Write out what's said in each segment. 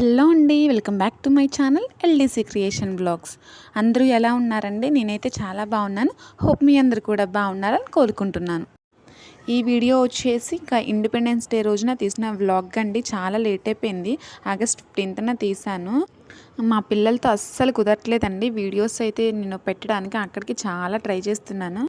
Hello అండి welcome back to my channel LDC creation blogs. అందరూ ఎలా ఉన్నారండి? నేనైతే చాలా బాగున్నాను. హోప్ మీ అందరు కూడా బాగున్నారని కోరుకుంటున్నాను. ఈ వీడియో వచ్చేసి ఇంకా ఇండిపెండెన్స్ డే రోజున తీసిన వ్లాగ్ అండి. చాలా లేట్ అయిపోయింది. ఆగస్ట్ ఫిఫ్టీన్త్న తీశాను. మా పిల్లలతో అస్సలు కుదరట్లేదండి. వీడియోస్ అయితే నేను పెట్టడానికి అక్కడికి చాలా ట్రై చేస్తున్నాను.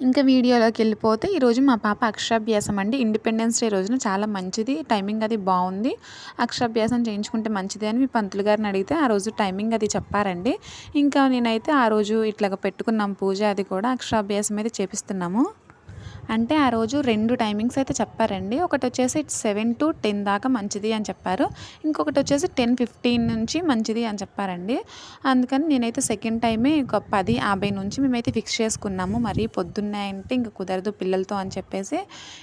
ఇంకా వీడియోలోకి వెళ్ళిపోతే ఈరోజు మా పాప అక్షరాభ్యాసం అండి. ఇండిపెండెన్స్ డే రోజున చాలా మంచిది. టైమింగ్ అది బాగుంది. అక్షరాభ్యాసం చేయించుకుంటే మంచిది అని మీ పంతులు గారిని అడిగితే ఆ రోజు టైమింగ్ అది చెప్పారండి. ఇంకా నేనైతే ఆ రోజు ఇట్లాగ పెట్టుకున్నాం పూజ అది కూడా అక్షరాభ్యాసం అయితే చేపిస్తున్నాము. అంటే ఆ రోజు రెండు టైమింగ్స్ అయితే చెప్పారండి. ఒకటి వచ్చేసి సెవెన్ టు టెన్ దాకా మంచిది అని చెప్పారు. ఇంకొకటి వచ్చేసి టెన్ ఫిఫ్టీన్ నుంచి మంచిది అని చెప్పారండి. అందుకని నేనైతే సెకండ్ టైమే ఒక పది యాభై నుంచి మేమైతే ఫిక్స్ చేసుకున్నాము. మరి పొద్దున్నే అంటే ఇంకా కుదరదు పిల్లలతో అని చెప్పేసి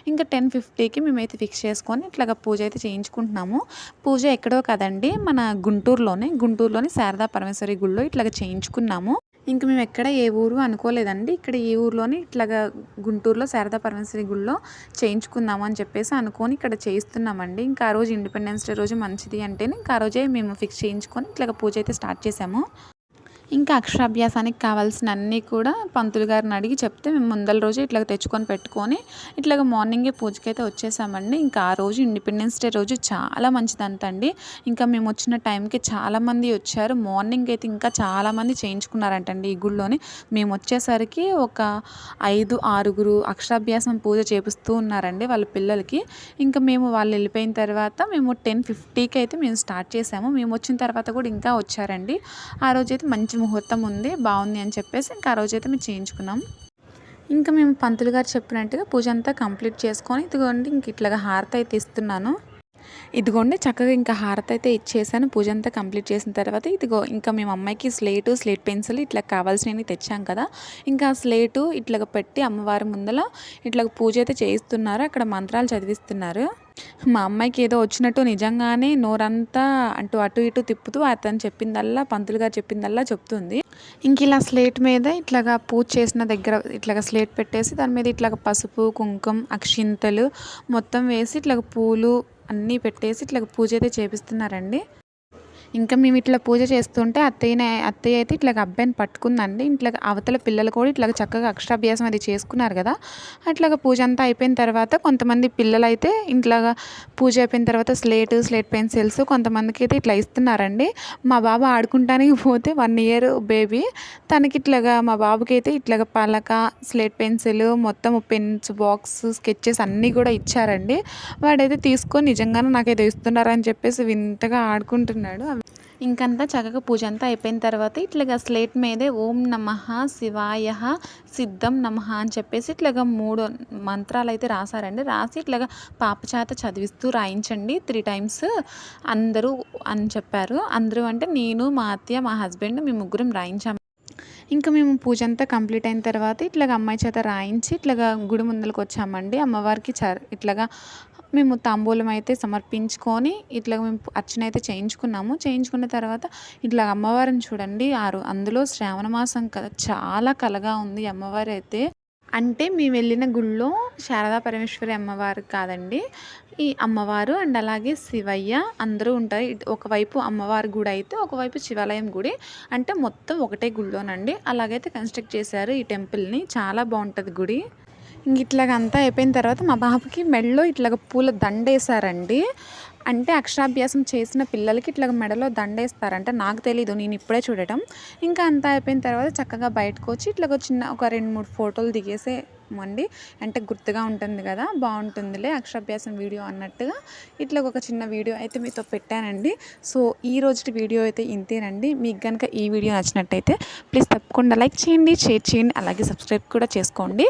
ఇంకా టెన్ ఫిఫ్టీకి మేమైతే ఫిక్స్ చేసుకొని ఇట్లాగా పూజ అయితే చేయించుకుంటున్నాము. పూజ ఎక్కడో కదండి మన గుంటూరులోనే గుంటూరులోని శారదా పరమేశ్వరి గుళ్ళో ఇట్లాగ చేయించుకున్నాము. ఇంక మేము ఎక్కడ ఏ ఊరు అనుకోలేదండి. ఇక్కడ ఈ ఊర్లోనే ఇట్లాగా గుంటూరులో శారదా పరమేశ్వరి గుడిలో చేయించుకుందాము అని చెప్పేసి అనుకొని ఇక్కడ చేయిస్తున్నామండి. ఇంకా ఆ రోజు ఇండిపెండెన్స్ డే రోజు మంచిది అంటేనే ఇంకా ఆ రోజే మేము ఫిక్స్ చేయించుకొని ఇట్లాగ పూజ అయితే స్టార్ట్ చేసాము. ఇంకా అక్షరాభ్యాసానికి కావాల్సిన అన్నీ కూడా పంతులు గారిని అడిగి చెప్తే మేము ముందల రోజు ఇట్లా తెచ్చుకొని పెట్టుకొని ఇట్లాగ మార్నింగే పూజకైతే వచ్చేసామండి. ఇంకా ఆ రోజు ఇండిపెండెన్స్ డే రోజు చాలా మంచిదంటండి. ఇంకా మేము వచ్చిన టైంకి చాలామంది వచ్చారు. మార్నింగ్ అయితే ఇంకా చాలామంది చేయించుకున్నారంటండి ఈ గుళ్ళోని. మేము వచ్చేసరికి ఒక ఐదు ఆరుగురు అక్షరాభ్యాసం పూజ చేపిస్తూ ఉన్నారండి వాళ్ళ పిల్లలకి. ఇంకా మేము వాళ్ళు వెళ్ళిపోయిన తర్వాత మేము టెన్ ఫిఫ్టీకి అయితే మేము స్టార్ట్ చేసాము. మేము వచ్చిన తర్వాత కూడా ఇంకా వచ్చారండి. ఆ రోజు అయితే మంచి ముహూర్తం ఉంది బాగుంది అని చెప్పేసి ఇంకా ఆ రోజైతే మేము చేయించుకున్నాం. ఇంకా మేము పంతులు గారు చెప్పినట్టుగా పూజ అంతా కంప్లీట్ చేసుకొని ఇదిగోండి ఇంక ఇట్లాగా హారతి అయితే ఇస్తున్నాను. ఇదిగోండి చక్కగా ఇంకా హారత అయితే ఇచ్చేసాను. పూజ అంతా కంప్లీట్ చేసిన తర్వాత ఇదిగో ఇంకా మేము అమ్మాయికి స్లేటు స్లేట్ పెన్సిల్ ఇట్లా కావాల్సినవి తెచ్చాం కదా. ఇంకా స్లేటు ఇట్లా పెట్టి అమ్మవారి ముందల ఇట్లా పూజ అయితే చేయిస్తున్నారు. అక్కడ మంత్రాలు చదివిస్తున్నారు. మా అమ్మాయికి ఏదో వచ్చినట్టు నిజంగానే నోరంతా అంటూ అటు ఇటు తిప్పుతూ అతను చెప్పిందల్లా పంతులు గారు చెప్పిందల్లా చెప్తుంది. ఇంక ఇలా స్లేట్ మీద ఇట్లాగా పూజ చేసిన దగ్గర ఇట్లాగా స్లేట్ పెట్టేసి దాని మీద ఇట్లాగ పసుపు కుంకుమ అక్షింతలు మొత్తం వేసి ఇట్లాగ పూలు అన్నీ పెట్టేసి ఇట్లా పూజ అయితే చేపిస్తున్నారండి. ఇంకా మేము ఇట్లా పూజ చేస్తుంటే అత్తయ్యనే అత్తయ్య అయితే ఇట్లా అబ్బాయిని పట్టుకుందండి. ఇట్లా అవతల పిల్లలు కూడా ఇట్లా చక్కగా అక్షరాభ్యాసం అది చేసుకున్నారు కదా. అట్లాగా పూజ అంతా అయిపోయిన తర్వాత కొంతమంది పిల్లలు అయితే ఇంట్లాగా పూజ అయిపోయిన తర్వాత స్లేట్ స్లేట్ పెన్సిల్స్ కొంతమందికి అయితే ఇట్లా ఇస్తున్నారండి. మా బాబు ఆడుకుంటానికి పోతే వన్ ఇయర్ బేబీ. తనకి ఇట్లాగా మా బాబుకి అయితే ఇట్లాగా పలక స్లేట్ పెన్సిల్ మొత్తం పెన్స్ బాక్స్ స్కెచెస్ అన్నీ కూడా ఇచ్చారండి. వాడైతే తీసుకొని నిజంగానే నాకైతే ఇస్తున్నారని చెప్పేసి వింతగా ఆడుకుంటున్నాడు. ఇంకంతా చక్కగా పూజ అంతా అయిపోయిన తర్వాత ఇట్లాగా స్లేట్ మీదే ఓం నమ శివాయ సిద్ధం నమ అని చెప్పేసి ఇట్లాగా మూడు మంత్రాలు అయితే రాశారండి. రాసి ఇట్లాగా పాప చేత చదివిస్తూ రాయించండి త్రీ టైమ్స్ అందరూ అని చెప్పారు. అందరూ అంటే నేను మా అత్తయ్య మా హస్బెండ్ మేము ముగ్గురం రాయించాము ఇంకా మేము పూజ అంతా కంప్లీట్ అయిన తర్వాత ఇట్లాగ అమ్మాయి చేత రాయించి ఇట్లాగా గుడి ముందలకు వచ్చామండి అమ్మవారికి చ ఇట్లాగా మేము తాంబూలం అయితే సమర్పించుకొని ఇట్లా మేము అర్చన అయితే చేయించుకున్నాము. చేయించుకున్న తర్వాత ఇట్లా అమ్మవారిని చూడండి ఆరు అందులో శ్రావణ మాసం కదా చాలా కలగా ఉంది అమ్మవారి అయితే. అంటే మేము వెళ్ళిన గుళ్ళో శారదా పరమేశ్వరి అమ్మవారు కాదండి ఈ అమ్మవారు అండ్ అలాగే శివయ్య అందరూ ఉంటారు. ఒకవైపు అమ్మవారి గుడి అయితే ఒకవైపు శివాలయం గుడి. అంటే మొత్తం ఒకటే గుళ్ళోనండి. అలాగైతే కన్స్ట్రక్ట్ చేశారు ఈ టెంపుల్ని చాలా బాగుంటుంది గుడి. ఇంక ఇట్లాగ అంతా అయిపోయిన తర్వాత మా బాబుకి మెడలో ఇట్లాగ పూల దండేశారండి. అంటే అక్షరాభ్యాసం చేసిన పిల్లలకి ఇట్లాగ మెడలో దండేస్తారంట. నాకు తెలీదు నేను ఇప్పుడే చూడటం. ఇంకా అంతా అయిపోయిన తర్వాత చక్కగా బయటకు వచ్చి ఇట్లాగ చిన్న ఒక రెండు మూడు ఫోటోలు దిగేసే అండి అంటే గుర్తుగా ఉంటుంది కదా బాగుంటుందిలే అక్షరాభ్యాసం వీడియో అన్నట్టుగా. ఇట్లా ఒక చిన్న వీడియో అయితే మీతో పెట్టానండి. సో ఈ రోజుటి వీడియో అయితే ఇంతేనండి. మీకు కనుక ఈ వీడియో నచ్చినట్టయితే ప్లీజ్ తప్పకుండా లైక్ చేయండి షేర్ చేయండి అలాగే సబ్స్క్రైబ్ కూడా చేసుకోండి.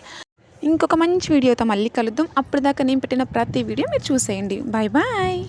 ఇంకొక మంచి వీడియోతో మళ్ళీ కలుద్దాం. అప్పటిదాకా నేను పెట్టిన ప్రతి వీడియో మీరు చూసేయండి. Bye bye